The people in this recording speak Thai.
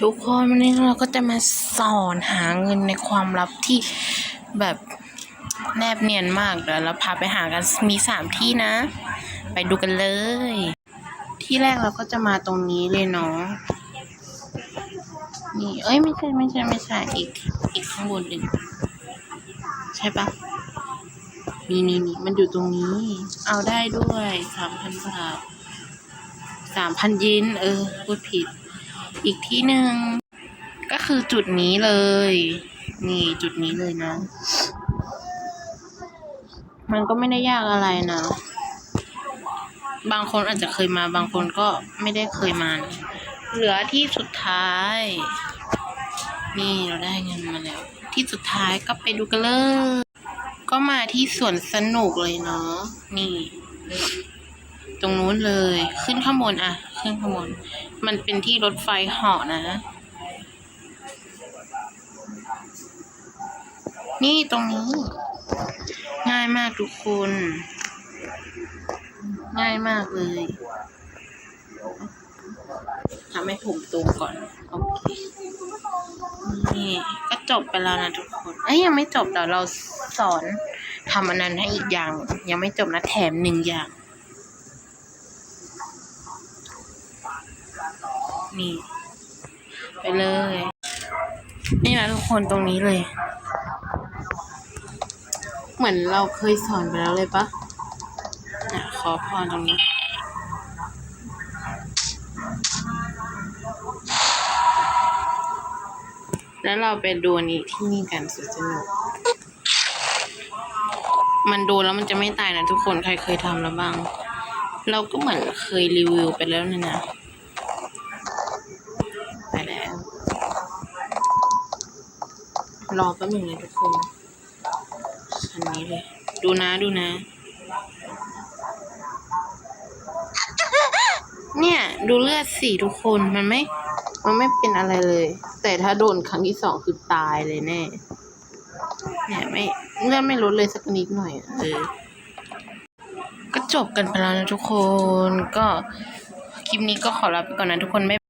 ทุกคนวันนี้เราก็จะมาสอนหาเงินในความลับที่แบบแนบเนียนมากเดี๋ยวเราพาไปหากันมีสามที่นะ ไปดูกันเลย ที่แรกเราก็จะมาตรงนี้เลยเนาะนี่เอ้ยไม่ใช่ไม่ใช่ไม่ใช่อีกอีกข้างบนหนึ่งใช่ปะนี่นี่นี่มันอยู่ตรงนี้ เอาได้ด้วยสามพันบาทสามพันเยนเออพูดผิด อีกที่หนึ่งก็คือจุดนี้เลย นี่จุดนี้เลยนะมันก็ไม่ได้ยากอะไรนะ บางคนอาจจะเคยมาบางคนก็ไม่ได้เคยมา เหลือที่สุดท้าย นี่เราได้เงินมาแล้ว ที่สุดท้ายก็ไปดูกันเลย ก็มาที่สวนสนุกเลยเนาะนี่ ตรงนู้นเลย ขึ้นข้างบนอะขึ้นข้างบน มันเป็นที่รถไฟเหาะนะ นี่ตรงนี้ ง่ายมากทุกคน ง่ายมากเลยทำให้ผมตรงก่อน โอเค นี่ ก็จบไปแล้วนะทุกคน เอ้ยยังไม่จบเดี๋ยวเราสอนทำอันนั้นให้อีกอย่าง ยังไม่จบนะแถมหนึ่งอย่าง นี่ ไปเลย นี่นะทุกคนตรงนี้เลย เหมือนเราเคยสอนไปแล้วเลยปะอะขอพรตรงนี้ แล้วเราไปดูนนี้ที่นี่กันสุดสนุก มันดูแล้วมันจะไม่ตายนะทุกคนใครเคยทำแล้วบ้าง เราก็เหมือนเคยรีวิวไปแล้วนะนะ รอแป๊บหนึงนะทุกคนอันนี้เลย ดูนะดูนะ เนี่ย ดูเลือดสีทุกคนมันไม่ มันไม่เป็นอะไรเลย แต่ถ้าโดนครั้งที่สองคือตายเลยแน่ เนี่ยไม่เลือดไม่ลดเลยสักนิดหน่อยเออก็จบกันไปแล้วนะทุกคนก็คลิปนี้ก็ขอลาไปก่อนนะทุกคนไม่